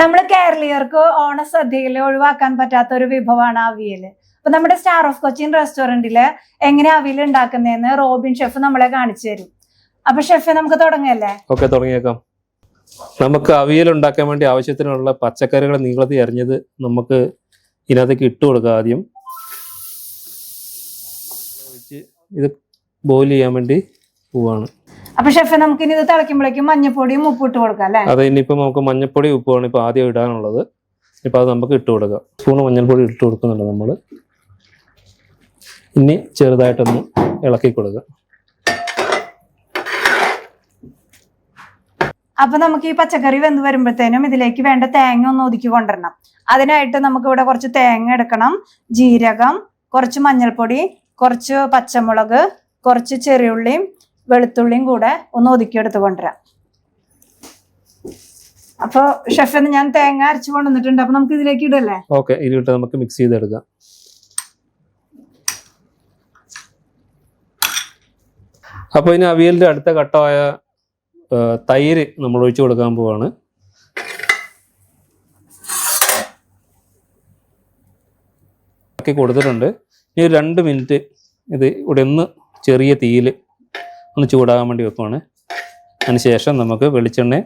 നമ്മൾ കേരളീയർക്ക് ഓണസദ്യയിൽ ഒഴിവാക്കാൻ പറ്റാത്ത ഒരു വിഭവമാണ് അവിയൽ അപ്പൊ നമ്മുടെ സ്റ്റാർ ഓഫ് കൊച്ചിൻ റെസ്റ്റോറന്റിൽ എങ്ങനെ അവിയൽ ഉണ്ടാക്കുന്നതെന്ന് റോബിൻ ഷെഫ് നമ്മളെ കാണിച്ചു തരും. അപ്പൊ ഷെഫ് നമുക്ക് തുടങ്ങിയല്ലേ ഓക്കെ തുടങ്ങിയേക്കാം. നമുക്ക് അവിയൽ ഉണ്ടാക്കാൻ വേണ്ടി ആവശ്യത്തിനുള്ള പച്ചക്കറികൾ നീളത്തിൽ അരിഞ്ഞത് നമുക്ക് ഇതിനകത്തേക്ക് ഇട്ട് കൊടുക്കുക ആദ്യം. ഇത് ബോയിൽ ചെയ്യാൻ വേണ്ടി പോവാണ് അപ്പൊ ഷെഫ് നമുക്ക് ഇനി ഇത് തിളയ്ക്കുമ്പോഴേക്കും മഞ്ഞപ്പൊടിയും ഉപ്പ് ഇട്ട് കൊടുക്കാം അല്ലേ? അതെ ഇനിയിപ്പോൾ നമുക്ക് മഞ്ഞപ്പൊടി ഉപ്പുമാണ് ഇപ്പോൾ ആദ്യം ഇടാനുള്ളത്. ഇപ്പം അത് നമുക്ക് ഇട്ട് കൊടുക്കാം. സ്പൂണ് മഞ്ഞൾപ്പൊടി ഇട്ട് കൊടുക്കുന്നുണ്ട് നമ്മൾ ഇനി ചെറുതായിട്ടൊന്ന് ഇളക്കി കൊടുക്കുക അപ്പൊ നമുക്ക് ഈ പച്ചക്കറി വെന്ത് വരുമ്പോഴത്തേനും ഇതിലേക്ക് വേണ്ട തേങ്ങ ഒന്ന് ഒതുക്കി കൊണ്ടുവരണം. അതിനായിട്ട് നമുക്ക് ഇവിടെ കുറച്ച് തേങ്ങ എടുക്കണം ജീരകം കുറച്ച് മഞ്ഞൾപ്പൊടി കുറച്ച് പച്ചമുളക് കുറച്ച് ചെറിയുള്ളിയും വെളുത്തുള്ളിയും കൂടെ ഒന്ന് ഒതുക്കി എടുത്ത് കൊണ്ടുവരാം. അപ്പൊ ഷെഫിന് ഞാൻ തേങ്ങ അരച്ചു കൊണ്ടുവന്നിട്ടുണ്ട്. അപ്പൊ നമുക്ക് ഇതിലേക്ക് ഇടല്ലേ? ഓക്കെ ഇതിലിട്ട് നമുക്ക് മിക്സ് ചെയ്തെടുക്കാം. അപ്പോൾ ഇനി അവിയലിന്റെ അടുത്ത ഘട്ടമായ തൈര് നമ്മൾ ഒഴിച്ചു കൊടുക്കാൻ പോവാണ്. ആക്കി കൊടുത്തിട്ടുണ്ട്. ഇനി രണ്ട് മിനിറ്റ് ഇത് ഇവിടെ ഒന്ന് ചെറിയ തീയിൽ ഒന്ന് ചൂടാകാൻ വേണ്ടി വെക്കുവാണ്. അതിനുശേഷം നമുക്ക് വെളിച്ചെണ്ണ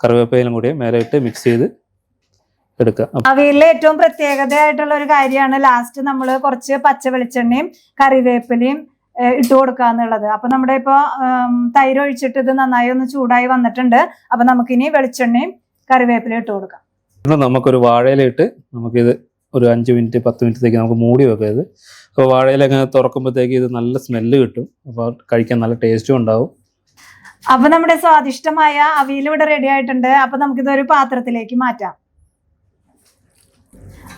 കറിവേപ്പയിലും കൂടി മേലെ ഇട്ട് മിക്സ് ചെയ്ത് എടുക്കുക അവയിലെ ഏറ്റവും പ്രത്യേകതയായിട്ടുള്ള ഒരു കാര്യമാണ് ലാസ്റ്റ് നമ്മൾ കുറച്ച് പച്ച വെളിച്ചെണ്ണയും കറിവേപ്പിലയും ഇട്ട് കൊടുക്കുക എന്നുള്ളത്. അപ്പൊ നമ്മുടെ ഇപ്പൊ തൈര് ഒഴിച്ചിട്ട് ഇത് നന്നായി ഒന്ന് ചൂടായി വന്നിട്ടുണ്ട്. അപ്പൊ നമുക്കിനി വെളിച്ചെണ്ണയും കറിവേപ്പിലയും ഇട്ട് കൊടുക്കാം. നമുക്കൊരു വാഴയിലിട്ട് നമുക്കിത് ഒരു അഞ്ച് മിനിറ്റ് പത്ത് മിനിറ്റത്തേക്ക് നമുക്ക് മൂടി വെക്കാം ഇത്. അപ്പോൾ വാഴയിലൊക്കെ തുറക്കുമ്പോഴത്തേക്ക് ഇത് നല്ല സ്മെല്ല് കിട്ടും. അപ്പോൾ കഴിക്കാൻ നല്ല ടേസ്റ്റും ഉണ്ടാവും. അപ്പൊ നമ്മുടെ സ്വാദിഷ്ടമായ അവിയൽ ഇവിടെ റെഡി ആയിട്ടുണ്ട്. അപ്പൊ നമുക്കിത് ഒരു പാത്രത്തിലേക്ക് മാറ്റാം.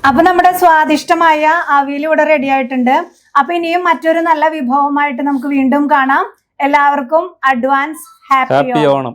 അപ്പൊ നമ്മുടെ സ്വാദിഷ്ടമായ അവിയൽ ഇവിടെ റെഡി ആയിട്ടുണ്ട്. അപ്പൊ ഇനിയും മറ്റൊരു നല്ല വിഭവമായിട്ട് നമുക്ക് വീണ്ടും കാണാം. എല്ലാവർക്കും അഡ്വാൻസ് ഹാപ്പി ഹാപ്പി ഓണം.